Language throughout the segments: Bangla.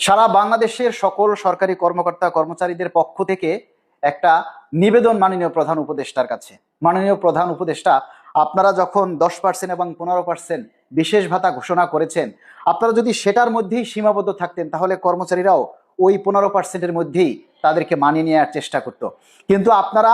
সারা বাংলাদেশের সকল সরকারি কর্মকর্তা কর্মচারীদের পক্ষ থেকে একটা নিবেদন মাননীয় প্রধান উপদেষ্টার কাছে। মাননীয় প্রধান উপদেষ্টা, আপনারা যখন দশ পার্সেন্ট এবং পনেরো পার্সেন্ট বিশেষ ভাতা ঘোষণা করেছেন, আপনারা যদি সেটার মধ্যেই সীমাবদ্ধ থাকতেন, তাহলে কর্মচারীরাও ওই পনেরো পার্সেন্টের মধ্যেই তাদেরকে মানিয়ে নেওয়ার চেষ্টা করত। কিন্তু আপনারা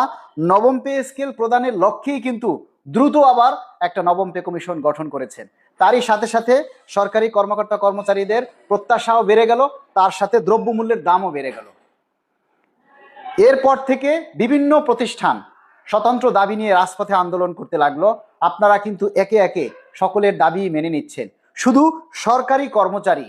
নবম পে স্কেল প্রদানের লক্ষ্যেই কিন্তু দ্রুত আবার একটা নবম পে কমিশন গঠন করেছেন। তারই সাথে সাথে সরকারি কর্মকর্তা কর্মচারীদের প্রত্যাশাও বেড়ে গেল, তার সাথে দ্রব্যমূল্যের দামও বেড়ে গেল। এরপর থেকে বিভিন্ন প্রতিষ্ঠান স্বতন্ত্র দাবি নিয়ে রাজপথে আন্দোলন করতে লাগল। আপনারা কিন্তু একে একে সকলের দাবি মেনে নিচ্ছেন। শুধু সরকারি কর্মচারী,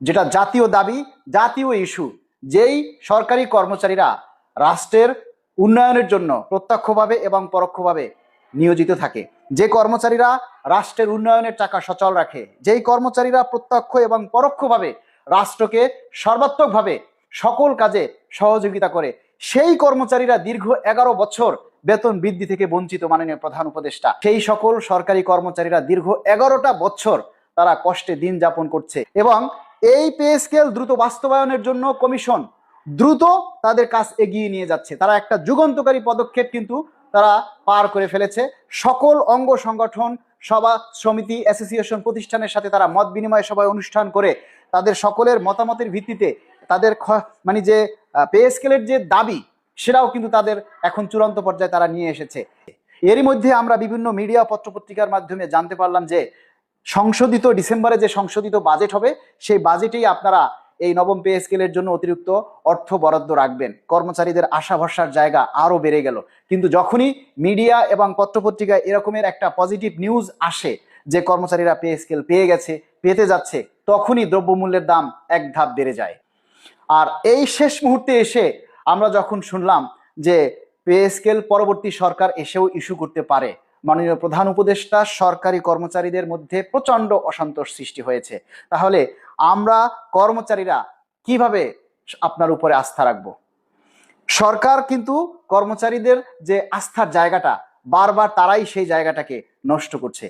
যেটা জাতীয় দাবি, জাতীয় ইস্যু, যেই সরকারি কর্মচারীরা রাষ্ট্রের উন্নয়নের জন্য প্রত্যক্ষভাবে এবং পরোক্ষভাবে নিয়োজিত থাকে। যে কর্মচারীরা রাষ্ট্রের উন্নয়নের টাকা সচল রাখে, যেই কর্মচারীরা প্রত্যক্ষ এবং পরোক্ষভাবে রাষ্ট্রকে সর্বাত্মকভাবে সকল কাজে সহযোগিতা করে, সেই কর্মচারীরা দীর্ঘ এগারো বছর বেতন বৃদ্ধি থেকে বঞ্চিত মাননীয় প্রধান উপদেষ্টা। সেই সকল সরকারি কর্মচারীরা দীর্ঘ এগারোটা বছর তারা কষ্টে দিন যাপন করছে এবং এই পে স্কেল দ্রুত বাস্তবায়নের জন্য কমিশন দ্রুত তাদের কাজ এগিয়ে নিয়ে যাচ্ছে। তারা একটা যুগান্তকারী পদক্ষেপ কিন্তু তারা পার করে ফেলেছে। সকল অঙ্গ সংগঠন, সভা, সমিতি, অ্যাসোসিয়েশন প্রতিষ্ঠানের সাথে তারা মত বিনিময় সভায় অনুষ্ঠান করে তাদের সকলের মতামতের ভিত্তিতে তাদের মানে যে পে স্কেলের যে দাবি, সেটাও কিন্তু তাদের এখন চূড়ান্ত পর্যায়ে তারা নিয়ে এসেছে। এরই মধ্যে আমরা বিভিন্ন মিডিয়া পত্রপত্রিকার মাধ্যমে জানতে পারলাম যে, সংশোধিত ডিসেম্বরে যে সংশোধিত বাজেট হবে, সেই বাজেটেই আপনারা এই নবম পে স্কেলের জন্য অতিরিক্ত অর্থ বরাদ্দ রাখবেন। কর্মচারীদের আশা ভরসার জায়গা আরও বেড়ে গেল। কিন্তু যখনই মিডিয়া এবং পত্রপত্রিকায় এরকমের একটা পজিটিভ নিউজ আসে যে কর্মচারীরা পে স্কেল পেয়ে গেছে, পেতে যাচ্ছে, তখনই দ্রব্যমূল্যের দাম এক ধাপ বেড়ে যায়। আর এই শেষ মুহূর্তে এসে আমরা যখন শুনলাম যে পে স্কেল পরবর্তী সরকার এসেও ইস্যু করতে পারে মাননীয় প্রধান উপদেষ্টা, সরকারি কর্মচারীদের মধ্যে প্রচণ্ড অসন্তোষ সৃষ্টি হয়েছে। তাহলে আমরা কর্মচারীরা কীভাবে আপনার উপরে আস্থা রাখব? সরকার কিন্তু কর্মচারীদের যে আস্থার জায়গাটা, বারবার তারাই সেই জায়গাটাকে নষ্ট করছে।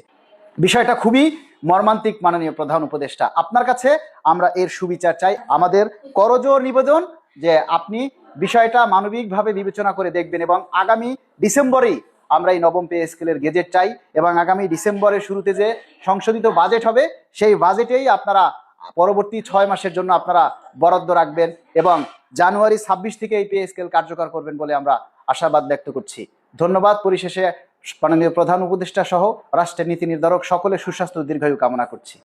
বিষয়টা খুবই মর্মান্তিক, মাননীয় প্রধান উপদেষ্টা। আপনার কাছে আমরা এর সুবিচার চাই। আমাদের করজোর নিবেদন যে আপনি বিষয়টা মানবিকভাবে বিবেচনা করে দেখবেন এবং আগামী ডিসেম্বরেই আমরা এই নবম পে স্কেলের গেজেট চাই এবং আগামী ডিসেম্বরের শুরুতে যে সংশোধিত বাজেট হবে, সেই বাজেটেই আপনারা পরবর্তী ছয় মাসের জন্য আপনারা বরাদ্দ রাখবেন এবং জানুয়ারি ছাব্বিশ থেকে এই পে স্কেল কার্যকর করবেন বলে আমরা আশাবাদ ব্যক্ত করছি। ধন্যবাদ। পরিশেষে মাননীয় প্রধান উপদেষ্টা সহ রাষ্ট্রের নীতি নির্ধারক সকলে সুস্বাস্থ্য দীর্ঘায়ু কামনা করছি।